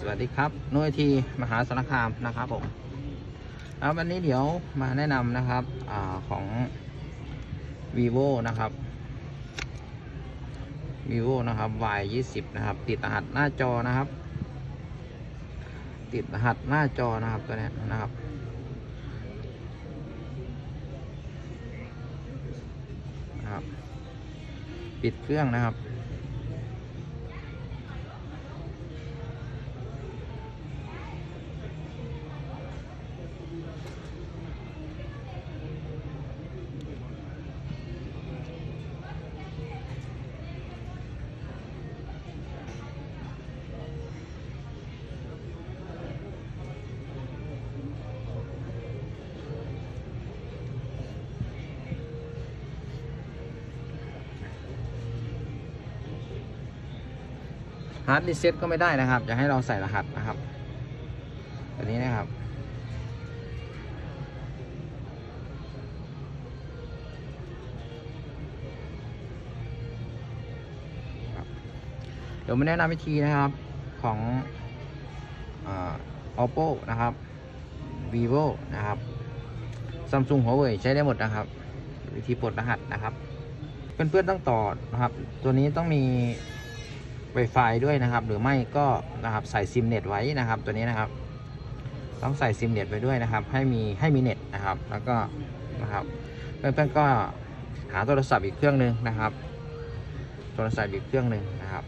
สวัสดีครับน่วยทีมหาสารคามนะครับผมแล้ววันนี้เดี๋ยวมาแนะนำนะครับอของ vivo นะครับ vivo นะครับ y 2 0นะครับ ติดรหัสหน้าจอนะครับ ติดรหัสหน้าจอนะครับตัวนี้นะครับนะครับ ปิดเครื่องนะครับ ฮาร์ดรีเซ็ตก็ไม่ได้นะครับ จะให้เราใส่รหัสนะครับอันนี้นะครับ เดี๋ยวมาแนะนำวิธีนะครับของอ oppo นะครับ vivo นะครับ samsung huawei ใช้ได้หมดนะครับ วิธีปลดรหัสนะครับ เพื่อนๆต้องต่อนะครับ ตัวนี้ต้องมี Wi-Fi ด้วยนะครับ หรือไม่ก็นะครับใส่ซิมเน็ตไว้นะครับ ตัวนี้นะครับ ต้องใส่ซิมเน็ตไว้ด้วยนะครับ ให้มีให้มีเน็ตนะครับ แล้วก็นะครับเพื่อนๆก็หาโทรศัพท์อีกเครื่องหนึ่งนะครับ โทรศัพท์อีกเครื่องหนึ่งนะครับ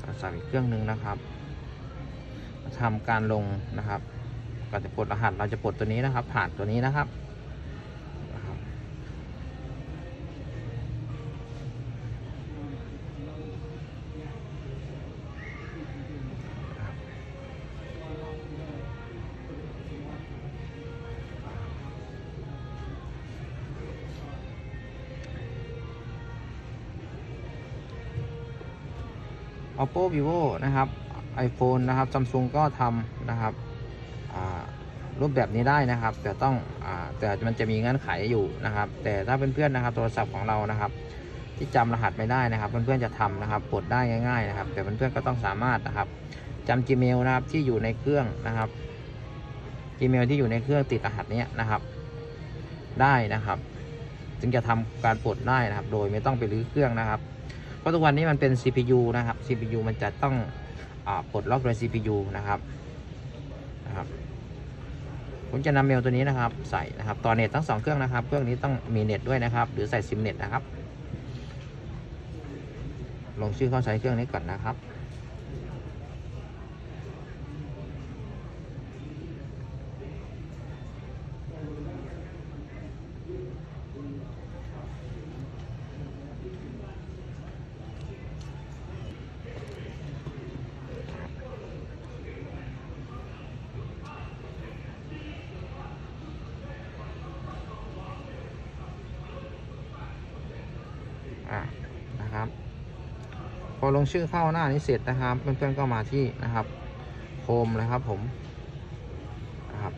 โทรศัพท์อีกเครื่องหนึ่งนะครับทำการลงนะครับก่อนจะปลดรหัสเราจะปลดตัวนี้นะครับ ผ่านตัวนี้นะครับ oppo vivo นะครับ iphone นะครับ samsung ก็ทำนะครับรูปแบบนี้ได้นะครับ แต่ต้องอแต่มันจะมีเงื่อนไขอยู่นะครับ แต่ถ้าเพื่อนๆนะครับ โทรศัพท์ของเรานะครับ ที่จำรหัสไม่ได้นะครับ เพื่อนๆจะทำนะครับปลดได้ง่ายๆนะครับ แต่เพื่อนๆก็ต้องสามารถนะครับจำ gmail นะครับที่อยู่ในเครื่องนะครับ gmail ที่อยู่ในเครื่องติดรหัสเนี้ยนะครับ ได้นะครับ จึงจะทำการปลดได้นะครับ โดยไม่ต้องไปรื้อเครื่องนะครับ เพราะทุกวันนี้มันเป็น CPU นะครับ CPU มันจะต้องอปลดล็อกโดย CPU นะครับนะครับ ผมจะนำเมลตัวนี้นะครับใส่นะครับต่อเน็ตทั้งสองเครื่องนะครับ เครื่องนี้ต้องมีเน็ตด้วยนะครับ หรือใส่ซิมเน็ตนะครับ ลงชื่อเข้าใช้เครื่องนี้ก่อนนะครับ อะนะครับ พอลงชื่อเข้าหน้านี้เสร็จนะครับเพื่อนๆก็มาที่นะครับโฮมเลยครับผมนะครับ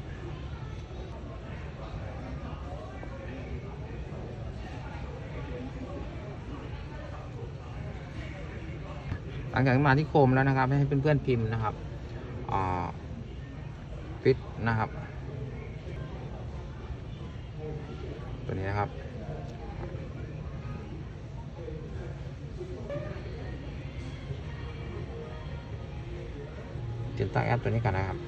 หลังจากมาที่โคมแล้วนะครับ ให้เพื่อนๆพิมพ์นะครับอ่าฟิตนะครับ ตั้งแอปตัวนี้กันนะครับ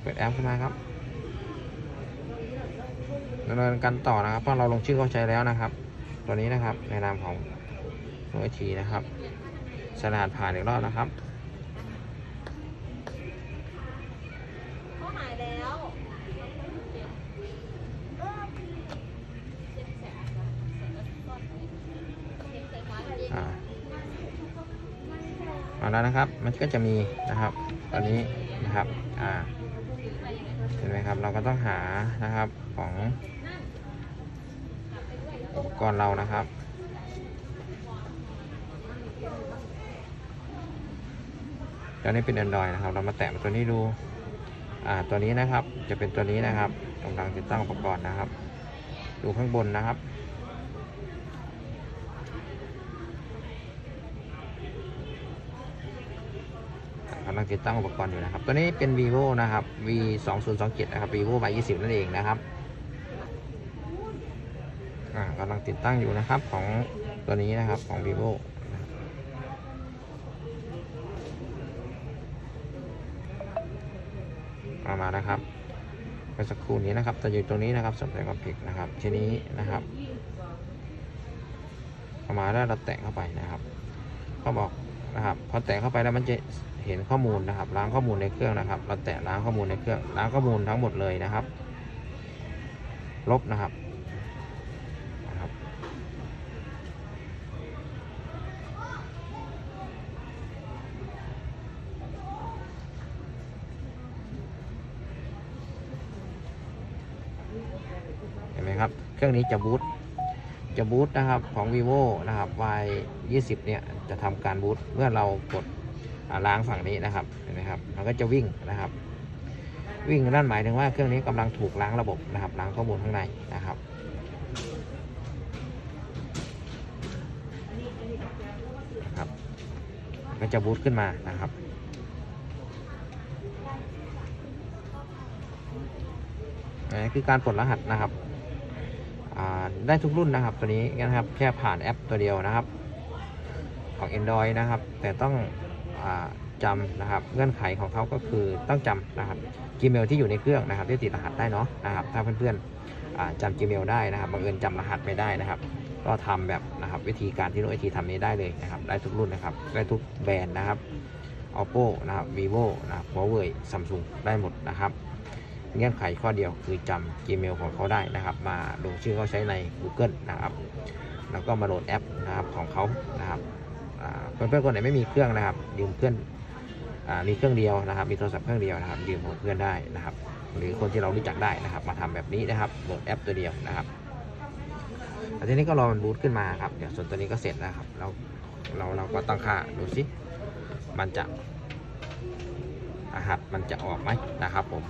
เปิดแอปขึ้นมาครับดำเนินการต่อนะครับ เพราะเราลงชื่อเข้าใช้แล้วนะครับ ตัวนี้นะครับในนามของโนเอทีนะครับสนานผ่านอีกรอบนะครับ เขาหายแล้ว อ่า มาแล้วนะครับ มันก็จะมีนะครับ ตอนนี้นะครับ อ่า เห็นไหมครับ เราก็ต้องหานะครับของอุปกรณ์เรานะครับตัวนี้เป็น Android นะครับ เรามาแตะตัวนี้ดู อ่า ตัวนี้นะครับ จะเป็นตัวนี้นะครับกำลังติดตั้งอุปกรณ์นะครับ ดูข้างบนนะครับ กำลังติดตั้งอุปกรณ์อยู่นะครับ ตัวนี้เป็น vivo นะครับ v 2 0 2 7นะครับ vivo y 20นั่นเองนะครับกำลังติดตั้งอยู่นะครับของตัวนี้นะครับของ vivo นะครับเอามานะครับเมื่อสักครู่นี้นะครับจะอยู่ตรงนี้นะครับสำหรับความผิดนะครับ ทีนี้นะครับเอามาแล้วเราแตะเข้าไปนะครับเขาบอกนะครับ พอแตะเข้าไปแล้วมันจะ เห็นข้อมูลนะครับ ล้างข้อมูลในเครื่องนะครับ เราแตะล้างข้อมูลในเครื่องล้างข้อมูลทั้งหมดเลยนะครับ ลบนะครับนะครับเห็นไหมครับ เครื่องนี้จะบูตจะบูตนะครับของ vivo นะครับ y 20เนี่ยจะทำการบูตเมื่อเรากด ล้างฝั่งนี้นะครับเห็นไหมครับมันก็จะวิ่งนะครับ วิ่งนั่นหมายถึงว่าเครื่องนี้กำลังถูกล้างระบบนะครับ ล้างข้อมูลข้างในนะครับนะครับก็จะบูตขึ้นมานะครับนนี้คือการปลดรหัสนะครับได้ทุกรุ่นนะครับตัวนี้นะครับ แค่ผ่านแอปตัวเดียวนะครับ ของ Android นะครับ แต่ต้อง จำนะครับเงื่อนไขของเขาก็คือต้องจำนะครับ Gmail ที่อยู่ในเครื่องนะครับที่ติดรหัสได้เนาะนะครับถ้าเพื่อนๆจำ Gmail ได้นะครับบังเอิญจำรหัสไม่ได้นะครับ ก็ทำแบบนะครับวิธีการที่โน้ตไอทีทำนี้ได้เลยนะครับได้ทุกรุ่นนะครับได้ทุกแบรนด์นะครับ oppo นะครับ vivo นะครับ huawei samsung ได้หมดนะครับ เงื่อนไขข้อเดียวคือจำ Gmail ของเขาได้นะครับ มาลงชื่อเขาใช้ใน Google นะครับ แล้วก็มาโหลดแอปนะครับของเขานะครับ เพื่อนๆคนไหนไม่มีเครื่องนะครับยืมเพื่อนอมีเครื่องเดียวนะครับ มีโทรศัพท์เครื่องเดียวนะครับยืมของเพื่อนได้นะครับ หรือคนที่เรารู้จักได้นะครับ มาทำแบบนี้นะครับโหลดแอปตัวเดียวนะครับแล้วทีนี้ก็รอมันบูตขึ้นมาครับเดี๋ยวส่วนตัวนี้ก็เสร็จแล้วครับเราเราเราก็ตั้งค่าดูสิมันจะรหัสมันจะออกไหมนะครับผม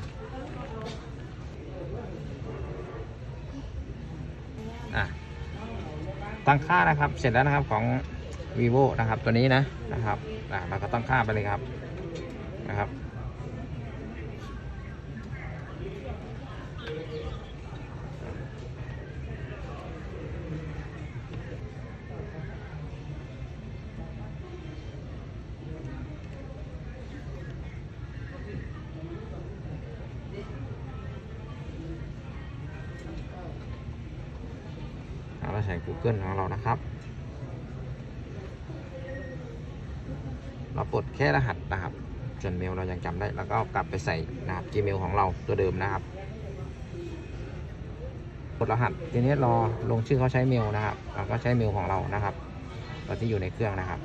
อะตั้งค่านะครับเสร็จแล้วนะครับของ vivo นะครับตัวนี้นะนะครับเราก็ตั้งค่าไปเลยครับนะครับเราใส่ Google ของเรานะครับ เราปลดแค่รหัสนะครับ ส่วนเมลเรายังจำได้ แล้วก็กลับไปใส่นะครับ Gmail ของเราตัวเดิมนะครับปลดรหัสทีนี้รอลงชื่อเขาใช้เมลนะครับเราก็ใช้เมลของเรานะครับตัวที่อยู่ในเครื่องนะครับ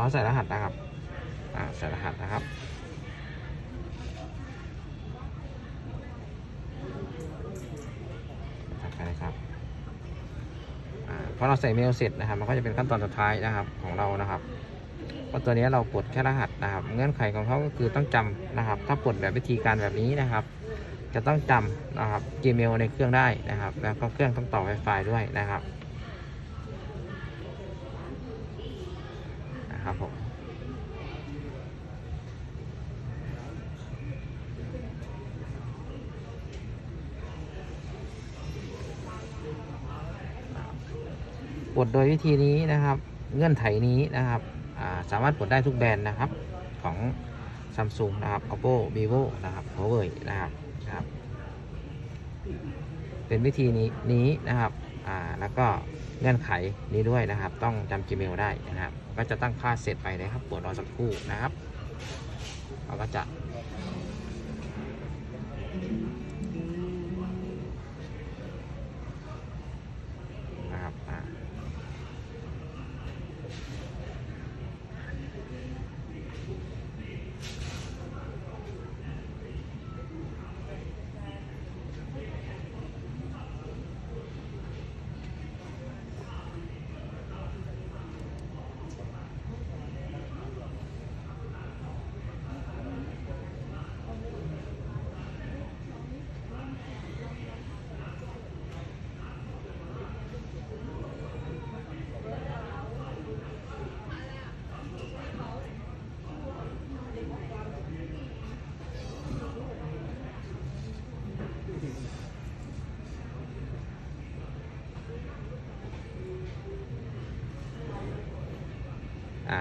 รอใส่รหัสนะครับ อ่าใส่รหัสนะครับถัดไปนะครับ อ่าพอเราใส่เมลเสร็จนะครับ มันก็จะเป็นขั้นตอนสุดท้ายนะครับของเรานะครับพราะตัวนี้เราปลดแค่รหัสนะครับ เงื่อนไขของเขาก็คือต้องจำนะครับ ถ้าปลดแบบวิธีการแบบนี้นะครับ จะต้องจำนะครับ Gmail ในเครื่องได้นะครับ แล้วก็เครื่องต้องต่อ Wi-Fi ด้วยนะครับผม ป ลดโดยวิธีนี้นะครับ เงื่อนไขนี้นะครับาสามารถปลดได้ทุกแบรนด์นะครับของ Samsung นะครับ Oppo Vivo นะครับ Huawei นะครับนะครับ เป็นวิธีนี้นี้นะครับอ่าแล้วก็เงื่อนไขนี้ด้วยนะครับ ต้องจำ Gmail ได้นะครับ ก็จะตั้งค่าเสร็จไปนะครับปวดรอสักครู่นะครับเราก็จะ อ่า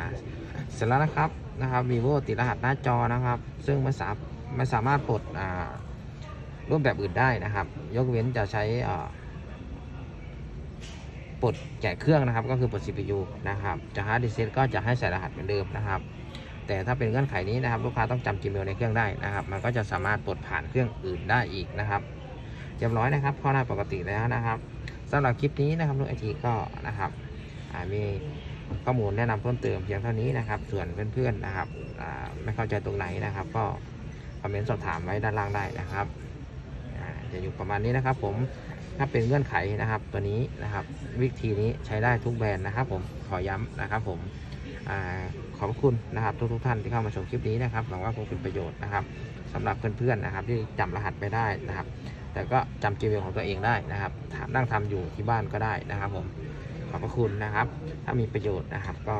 เสร็จแล้วนะครับนะครับ vivo ติดรหัสหน้าจอนะครับ ซึ่งไม่สามไม่สามารถปลดอ่ารูปแบบอื่นได้นะครับ ยกเว้นจะใช้อ่าปลดแกะเครื่องนะครับ ก็คือปลด CPU นะครับ จะฮาร์ดดิสก์ก็จะให้ใส่รหัสเหมือนเดิมนะครับ แต่ถ้าเป็นเงื่อนไขนี้นะครับ ลูกค้าต้องจำ Gmail ในเครื่องได้นะครับ มันก็จะสามารถปลดผ่านเครื่องอื่นได้อีกนะครับเรียบร้อยนะครับเข้าหน้าปกติแล้วนะครับสำหรับคลิปนี้นะครับลูกไอทีก็นะครับมี ข้อมูลแนะนำเพิ่มเติมเพียงเท่านี้นะครับ ส่วนเพื่อนๆนะครับไม่เข้าใจตรงไหนนะครับ ก็คอมเมนต์สอบถามไว้ด้านล่างได้นะครับจะอยู่ประมาณนี้นะครับ ผมถ้าเป็นเงื่อนไขนะครับตัวนี้นะครับ วิธีนี้ใช้ได้ทุกแบรนด์นะครับ ผมขอย้ำนะครับ ผมอขอบคุณนะครับทุกทุกๆท่านที่เข้ามาชมคลิปนี้นะครับหวังว่าคงเป็นประโยชน์นะครับสำหรับเพื่อนๆนะครับ ที่จำรหัสไม่ได้นะครับ แต่ก็จำ Gmail ของตัวเองได้นะครับทำนั่งทำอยู่ที่บ้านก็ได้นะครับ ผม ขอบพระคุณนะครับ ถ้ามีประโยชน์นะครับก็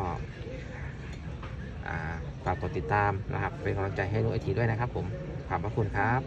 ฝากกดติดตามนะครับ เป็นกำลังใจให้นุ้ยไอทีด้วยนะครับผม ขอบพระคุณครับ